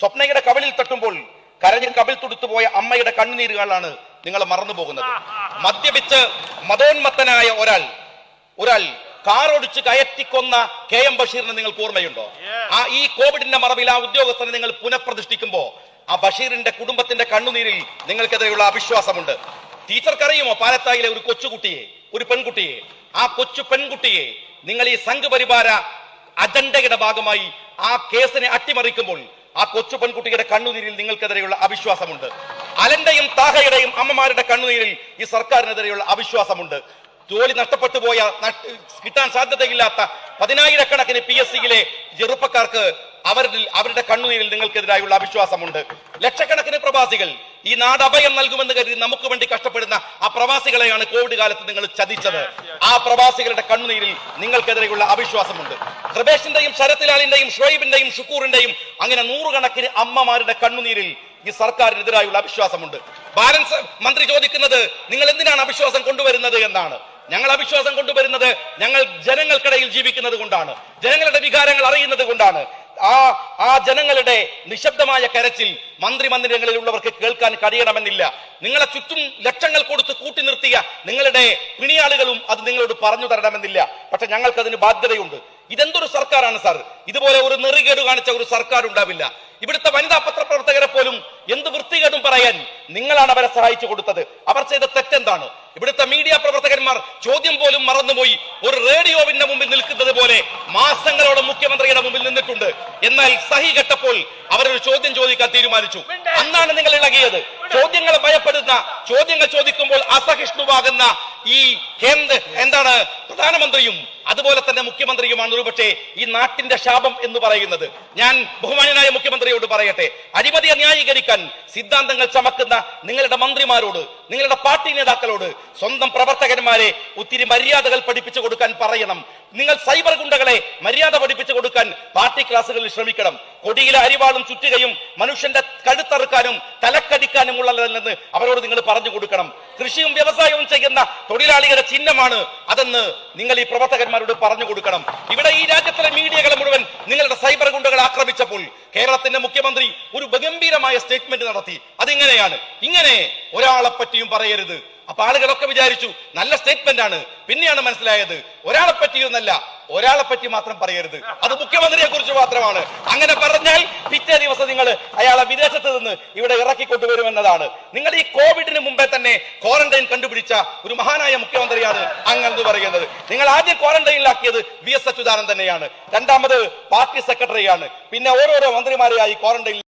സ്വപ്നയുടെ കവിളിൽ തട്ടുമ്പോൾ കരഞ്ഞ് കവിൾ തുടുത്തുപോയ അമ്മയുടെ കണ്ണുനീരുകളാണ് നിങ്ങൾ മറന്നു പോകുന്നത്. മദ്യപിച്ച് മതോന്മത്തനായ ഒരാൾ ഒരാൾ കാറോടിച്ച് കയറ്റിക്കൊന്ന കെ എം ബഷീറിനെ നിങ്ങൾക്ക് ഓർമ്മയുണ്ടോ? ആ ഈ കോവിഡിന്റെ മറവിൽ ആ ഉദ്യോഗസ്ഥനെ നിങ്ങൾ പുനഃപ്രതിഷ്ഠിക്കുമ്പോ ആ ബഷീറിന്റെ കുടുംബത്തിന്റെ കണ്ണുനീരിൽ നിങ്ങൾക്കെതിരെയുള്ള അവിശ്വാസമുണ്ട്. ടീച്ചർക്കറിയുമോ പാലത്തായിലെ ഒരു കൊച്ചുകുട്ടിയെ ഒരു പെൺകുട്ടിയെ? ആ കൊച്ചു പെൺകുട്ടിയെ നിങ്ങൾ ഈ സംഘപരിവാര അജണ്ടയുടെ ഭാഗമായി ആ കേസിനെ അട്ടിമറിക്കുമ്പോൾ ആ കൊച്ചു പെൺകുട്ടിയുടെ കണ്ണുനീരിൽ നിങ്ങൾക്കെതിരെയുള്ള അവിശ്വാസമുണ്ട്. അലന്റെയും താഹയുടെയും അമ്മമാരുടെ കണ്ണുനീരിൽ ഈ സർക്കാരിനെതിരെയുള്ള അവിശ്വാസമുണ്ട്. ജോലി നഷ്ടപ്പെട്ടു പോയ കിട്ടാൻ സാധ്യതയില്ലാത്ത പതിനായിരക്കണക്കിന് പി എസ് സിയിലെ ചെറുപ്പക്കാർക്ക് അവരിൽ അവരുടെ കണ്ണുനീരിൽ നിങ്ങൾക്കെതിരായുള്ള അവിശ്വാസമുണ്ട്. ലക്ഷക്കണക്കിന് പ്രവാസികൾ ഈ നാട് അഭയം നൽകുമെന്ന് കരുതി നമുക്ക് വേണ്ടി കഷ്ടപ്പെടുന്ന ആ പ്രവാസികളെയാണ് കോവിഡ് കാലത്ത് നിങ്ങൾ ചതിച്ചത്. ആ പ്രവാസികളുടെ കണ്ണുനീരിൽ നിങ്ങൾക്കെതിരെയുള്ള അവിശ്വാസമുണ്ട്. കൃപേഷിന്റെയും ശരത്ലാലിന്റെയും ഷുഹൈബിന്റെയും ഷുക്കൂറിന്റെയും അങ്ങനെ നൂറുകണക്കിന് അമ്മമാരുടെ കണ്ണുനീരിൽ ഈ സർക്കാരിനെതിരായുള്ള അവിശ്വാസമുണ്ട്. ബാലൻസ് മന്ത്രി ചോദിക്കുന്നത് നിങ്ങൾ എന്തിനാണ് അവിശ്വാസം കൊണ്ടുവരുന്നത് എന്നാണ്. ഞങ്ങൾ അവിശ്വാസം കൊണ്ടുവരുന്നത് ഞങ്ങൾ ജനങ്ങൾക്കിടയിൽ ജീവിക്കുന്നത് കൊണ്ടാണ്. ജനങ്ങളുടെ വികാരങ്ങൾ അറിയുന്നത് കൊണ്ടാണ്. ആ ആ ജനങ്ങളുടെ നിശബ്ദമായ കരച്ചിൽ മന്ത്രി മന്ദിരങ്ങളിലുള്ളവർക്ക് കേൾക്കാൻ കഴിയണമെന്നില്ല. നിങ്ങളെ ചുറ്റും ലക്ഷങ്ങൾ കൊടുത്ത് കൂട്ടി നിർത്തിയ നിങ്ങളുടെ പിണിയാളുകളും അത് നിങ്ങളോട് പറഞ്ഞു തരണമെന്നില്ല. പക്ഷെ ഞങ്ങൾക്ക് അതിന് ബാധ്യതയുണ്ട്. ഇതെന്തൊരു സർക്കാരാണ് സാർ? ഇതുപോലെ ഒരു നെറികേട് കാണിച്ച ഒരു സർക്കാർ ഉണ്ടാവില്ല ഇവിടുത്തെ വനിതാ പത്രപ്രവർത്തകരെ പോലും എന്ത് വൃത്തികേടും പറയാൻ നിങ്ങളാണ് അവരെ സഹായിച്ചു കൊടുത്തത്. അവർ ചെയ്ത തെറ്റെന്താണ്? ഇവിടുത്തെ മീഡിയ പ്രവർത്തകന്മാർ ചോദ്യം പോലും മറന്നുപോയി ഒരു റേഡിയോവിന്റെ മുമ്പിൽ നിൽക്കുന്നത് പോലെ മാസങ്ങളോളം മുഖ്യമന്ത്രിയുടെ മുമ്പിൽ നിന്നിട്ടുണ്ട്. എന്നാൽ സഹി കെട്ടപ്പോൾ അവരൊരു ചോദ്യം ചോദിക്കാൻ തീരുമാനിച്ചു. അന്നാണ് നിങ്ങൾ ഇളകിയത്. ചോദ്യങ്ങളെ ഭയപ്പെടുന്ന ചോദ്യങ്ങൾ ചോദിക്കുമ്പോൾ അസഹിഷ്ണുവാകുന്ന ഈ കേന്ദ്ര എന്താണ് പ്രധാനമന്ത്രിയും അതുപോലെ തന്നെ മുഖ്യമന്ത്രിയുമാണ് ഒരുപക്ഷെ ഈ നാട്ടിന്റെ ശാപം എന്ന് പറയുന്നത്. ഞാൻ ബഹുമാനനായ മുഖ്യമന്ത്രിയോട് പറയട്ടെ. അഴിമതിയെ ന്യായീകരിക്കാൻ സിദ്ധാന്തങ്ങൾ ചമക്കുന്ന നിങ്ങളുടെ മന്ത്രിമാരോട് നിങ്ങളുടെ പാർട്ടി നേതാക്കളോട് സ്വന്തം പ്രവർത്തകന്മാരെ ഒത്തിരി മര്യാദകൾ പഠിപ്പിച്ചു കൊടുക്കാൻ പറയണം. നിങ്ങൾ സൈബർ ഗുണ്ടകളെ മര്യാദ പഠിപ്പിച്ചു കൊടുക്കാൻ പാർട്ടി ക്ലാസ്സുകളിൽ ശ്രമിക്കണം. കൊടിയിലെ അരിവാളും ചുറ്റുകയും മനുഷ്യന്റെ കഴുത്തറുക്കാനും തലക്കടിക്കാനും ഉള്ളതല്ലെന്ന് അവരോട് നിങ്ങൾ പറഞ്ഞു കൊടുക്കണം. കൃഷിയും വ്യവസായവും ചെയ്യുന്ന തൊഴിലാളികളുടെ ചിഹ്നമാണ് അതെന്ന് നിങ്ങൾ ഈ പ്രവർത്തകന്മാരോട് പറഞ്ഞു കൊടുക്കണം. ഇവിടെ ഈ രാജ്യത്തിലെ മീഡിയകളെ മുഴുവൻ നിങ്ങളുടെ സൈബർ ഗുണ്ടകൾ ആക്രമിച്ചപ്പോൾ കേരളത്തിന്റെ മുഖ്യമന്ത്രി ഒരു ഗംഭീരമായ സ്റ്റേറ്റ്മെന്റ് നടത്തി. അതിങ്ങനെയാണ്. ഇങ്ങനെ ഒരാളെ പറ്റിയും പറയരുത്. അപ്പൊ ആളുകളൊക്കെ വിചാരിച്ചു നല്ല സ്റ്റേറ്റ്മെന്റ് ആണ്. പിന്നെയാണ് മനസ്സിലായത് ഒരാളെ പറ്റിയൊന്നല്ല ഒരാളെ പറ്റി മാത്രം പറയരുത്. അത് മുഖ്യമന്ത്രിയെ കുറിച്ച് മാത്രമാണ്. അങ്ങനെ പറഞ്ഞാൽ പിറ്റേ ദിവസം നിങ്ങൾ അയാളെ വിദേശത്ത് നിന്ന് ഇവിടെ ഇറക്കി കൊണ്ടുവരുമെന്നതാണ് നിങ്ങൾ ഈ കോവിഡിന് മുമ്പേ തന്നെ ക്വാറന്റൈൻ കണ്ടുപിടിച്ച ഒരു മഹാനായ മുഖ്യമന്ത്രിയാണ് അങ്ങനെന്ന് പറയുന്നത്. നിങ്ങൾ ആദ്യം ക്വാറന്റൈനിലാക്കിയത് വി എസ് അച്യുതാനന്ദൻ തന്നെയാണ് രണ്ടാമത് പാർട്ടി സെക്രട്ടറിയാണ് പിന്നെ ഓരോരോ മന്ത്രിമാരെയായി ക്വാറന്റൈനിൽ